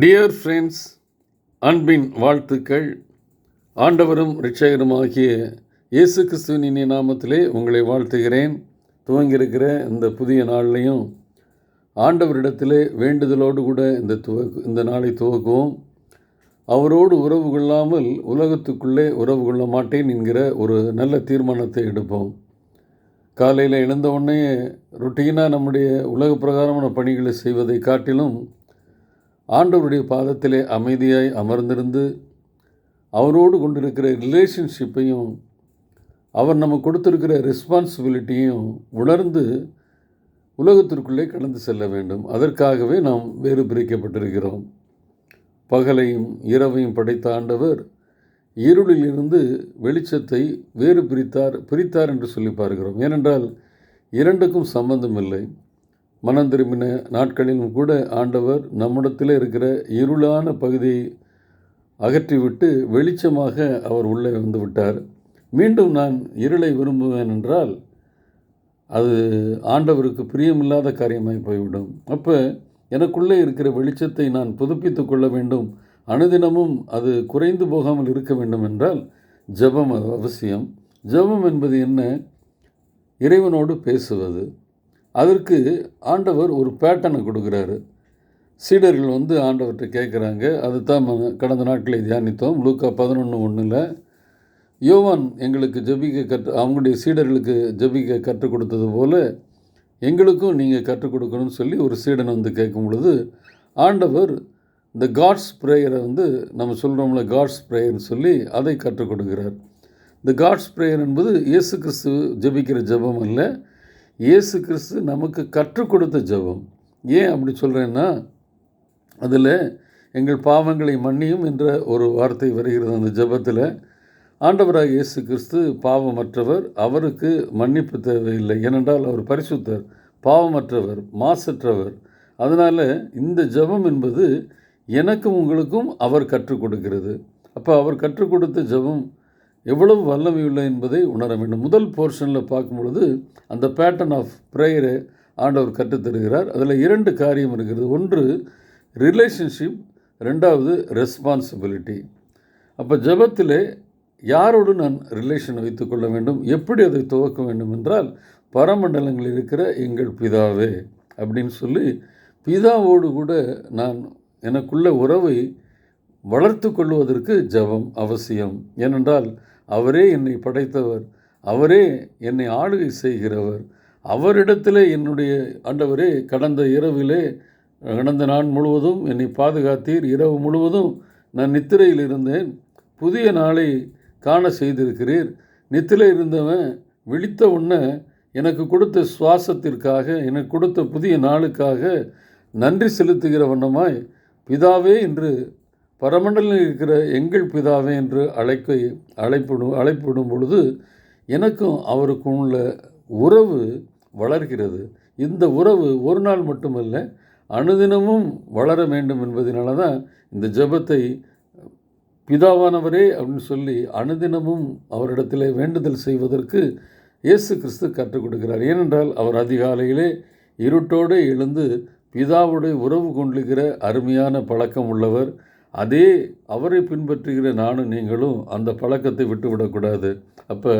Dear friends அன்பின் வாழ்த்துக்கள். ஆண்டவரும் ரிட்சகருமாகிய இயேசு கிறிஸ்துவின் நாமத்திலே உங்களை வாழ்த்துகிறேன். துவங்கியிருக்கிற இந்த புதிய நாள்லையும் ஆண்டவரிடத்திலே வேண்டுதலோடு கூட இந்த துவக்கு இந்த நாளை துவக்குவோம். அவரோடு உறவு கொள்ளாமல் உலகத்துக்குள்ளே உறவு கொள்ள மாட்டேன் என்கிற ஒரு நல்ல தீர்மானத்தை எடுப்போம். காலையில் எழுந்த உடனே ரொட்டீனாக நம்முடைய உலக பிரகாரமான பணிகளை செய்வதை காட்டிலும் ஆண்டவருடைய பாதத்திலே அமைதியாய் அமர்ந்திருந்து அவரோடு கொண்டிருக்கிற ரிலேஷன்ஷிப்பையும் அவர் நம்ம கொடுத்துருக்கிற ரெஸ்பான்சிபிலிட்டியும் உணர்ந்து உலகத்திற்குள்ளே கடந்து செல்ல வேண்டும். அதற்காகவே நாம் வேறு பிரிக்கப்பட்டிருக்கிறோம். பகலையும் இரவையும் படைத்த ஆண்டவர் இருளிலிருந்து வெளிச்சத்தை வேறு பிரித்தார் பிரித்தார் என்று சொல்லி பார்க்கிறோம். ஏனென்றால் இரண்டுக்கும் சம்பந்தம் இல்லை. மனம் திரும்பின நாட்களிலும் கூட ஆண்டவர் நம்மிடத்தில் இருக்கிற இருளான பகுதியை அகற்றிவிட்டு வெளிச்சமாக அவர் உள்ளே வந்து விட்டார். மீண்டும் நான் இருளை விரும்புவேன் என்றால் அது ஆண்டவருக்கு பிரியமில்லாத காரியமாய் போய்விடும். அப்போ எனக்குள்ளே இருக்கிற வெளிச்சத்தை நான் புதுப்பித்து கொள்ள வேண்டும். அனுதினமும் அது குறைந்து போகாமல் இருக்க வேண்டும் என்றால் ஜெபம் அவசியம். ஜெபம் என்பது என்ன? இறைவனோடு பேசுவது. அதற்கு ஆண்டவர் ஒரு பேட்டனை கொடுக்குறாரு. சீடர்கள் வந்து ஆண்டவர்கிட்ட கேட்குறாங்க. அது தான் கடந்த நாட்களை தியானித்தோம். லூக்கா பதினொன்று ஒன்றில் யோவான் எங்களுக்கு ஜபிக்க கற்று அவங்களுடைய சீடர்களுக்கு ஜபிக்க கற்றுக் கொடுத்தது போல் எங்களுக்கும் நீங்கள் கற்றுக் கொடுக்கணும்னு சொல்லி ஒரு சீடன் வந்து கேட்கும் பொழுது ஆண்டவர் இந்த காட்ஸ் ப்ரேயரை வந்து நம்ம சொல்கிறோம்ல காட்ஸ் ப்ரேயர்னு சொல்லி அதை கற்றுக் கொடுக்கிறார். இந்த காட்ஸ் ப்ரேயர் என்பது இயேசு கிறிஸ்து ஜபிக்கிற ஜெபம் அல்ல. இயேசு கிறிஸ்து நமக்கு கற்றுக் கொடுத்த ஜெபம். ஏன் அப்படி சொல்கிறேன்னா அதில் எங்கள் பாவங்களை மன்னியும் என்ற ஒரு வார்த்தை வருகிறது அந்த ஜெபத்தில். ஆண்டவராக இயேசு கிறிஸ்து பாவமற்றவர் அவருக்கு மன்னிப்பு தேவையில்லை. ஏனென்றால் அவர் பரிசுத்தர் பாவமற்றவர் மாசற்றவர். அதனால் இந்த ஜெபம் என்பது எனக்கும் உங்களுக்கும் அவர் கற்றுக் கொடுக்கிறது. அப்போ அவர் கற்றுக் கொடுத்த ஜெபம் எவ்வளவு வல்லமையுள்ள என்பதை உணர வேண்டும். முதல் போர்ஷனில் பார்க்கும் பொழுது அந்த பேட்டர்ன் ஆஃப் ப்ரேயரை ஆண்டவர் கற்றுத்தருகிறார் அதில் இரண்டு காரியம் இருக்கிறது. ஒன்று ரிலேஷன்ஷிப் ரெண்டாவது ரெஸ்பான்சிபிலிட்டி அப்போ ஜபத்திலே யாரோடு நான் ரிலேஷன் வைத்துக்கொள்ள வேண்டும்? எப்படி அதை துவக்க வேண்டும் என்றால் பரமண்டலங்களில் இருக்கிற எங்கள் பிதாவே அப்படின்னு சொல்லி பிதாவோடு கூட நான் எனக்குள்ள உறவை வளர்த்து கொள்வதற்கு ஜபம் அவசியம். ஏனென்றால் அவரே என்னை படைத்தவர் அவரே என்னை ஆளுகை செய்கிறவர். அவரிடத்திலே என்னுடைய ஆண்டவரே கடந்த இரவிலே கடந்த நாள் முழுவதும் என்னை பாதுகாத்தீர். இரவு முழுவதும் நான் நித்திரையில் இருந்தேன். புதிய நாளை காண செய்திருக்கிறீர். நித்திரை இருந்தவன் விழித்த உடனே எனக்கு கொடுத்த சுவாசத்திற்காக எனக்கு கொடுத்த புதிய நாளுக்காக நன்றி செலுத்துகிற வண்ணமாய் பிதாவே என்று பரமண்டலில் இருக்கிற எங்கள் பிதாவே என்று அழைக்க அழைப்பிடும் அழைப்பிடும் பொழுது எனக்கும் அவருக்கும் உள்ள உறவு வளர்கிறது. இந்த உறவு ஒரு நாள் மட்டுமல்ல அனுதினமும் வளர வேண்டும் என்பதனால தான் இந்த ஜபத்தை பிதாவானவரே அப்படின்னு சொல்லி அனுதினமும் அவரிடத்தில் வேண்டுதல் செய்வதற்கு இயேசு கிறிஸ்து கற்றுக் கொடுக்கிறார். ஏனென்றால் அவர் அதிகாலையிலே இருட்டோடு எழுந்து பிதாவுடைய உறவு கொண்டிருக்கிற அருமையான பழக்கம் உள்ளவர். அதே அவரை பின்பற்றுகிற நானும் நீங்களும் அந்த பழக்கத்தை விட்டுவிடக்கூடாது. அப்போ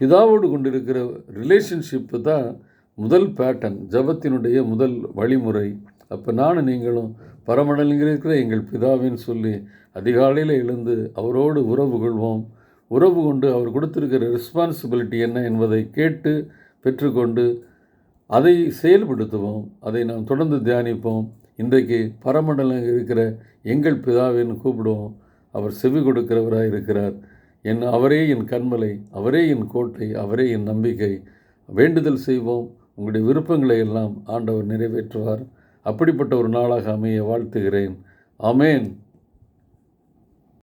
பிதாவோடு கொண்டிருக்கிற ரிலேஷன்ஷிப்பு தான் முதல் பேட்டர்ன் ஜபத்தினுடைய முதல் வழிமுறை. அப்போ நானும் நீங்களும் பரமடலில் இருக்கிற எங்கள் பிதாவின்னு சொல்லி அதிகாலையில் எழுந்து அவரோடு உறவு கொள்வோம். உறவு கொண்டு அவர் கொடுத்திருக்கிற ரெஸ்பான்சிபிலிட்டி என்ன என்பதை கேட்டு பெற்றுக்கொண்டு அதை செயல்படுத்துவோம். அதை நாம் தொடர்ந்து தியானிப்போம். இன்றைக்கு பரமண்டலம் இருக்கிற எங்கள் பிதாவின்னு கூப்பிடுவோம். அவர் செவி கொடுக்கிறவராக இருக்கிறார். என் அவரே என் கண்மலை அவரே என் கோட்டை அவரே என் நம்பிக்கை. வேண்டுதல் செய்வோம். உங்களுடைய விருப்பங்களை எல்லாம் ஆண்டவர் நிறைவேற்றுவார். அப்படிப்பட்ட ஒரு நாளாக அமைய வாழ்த்துகிறேன். அமேன்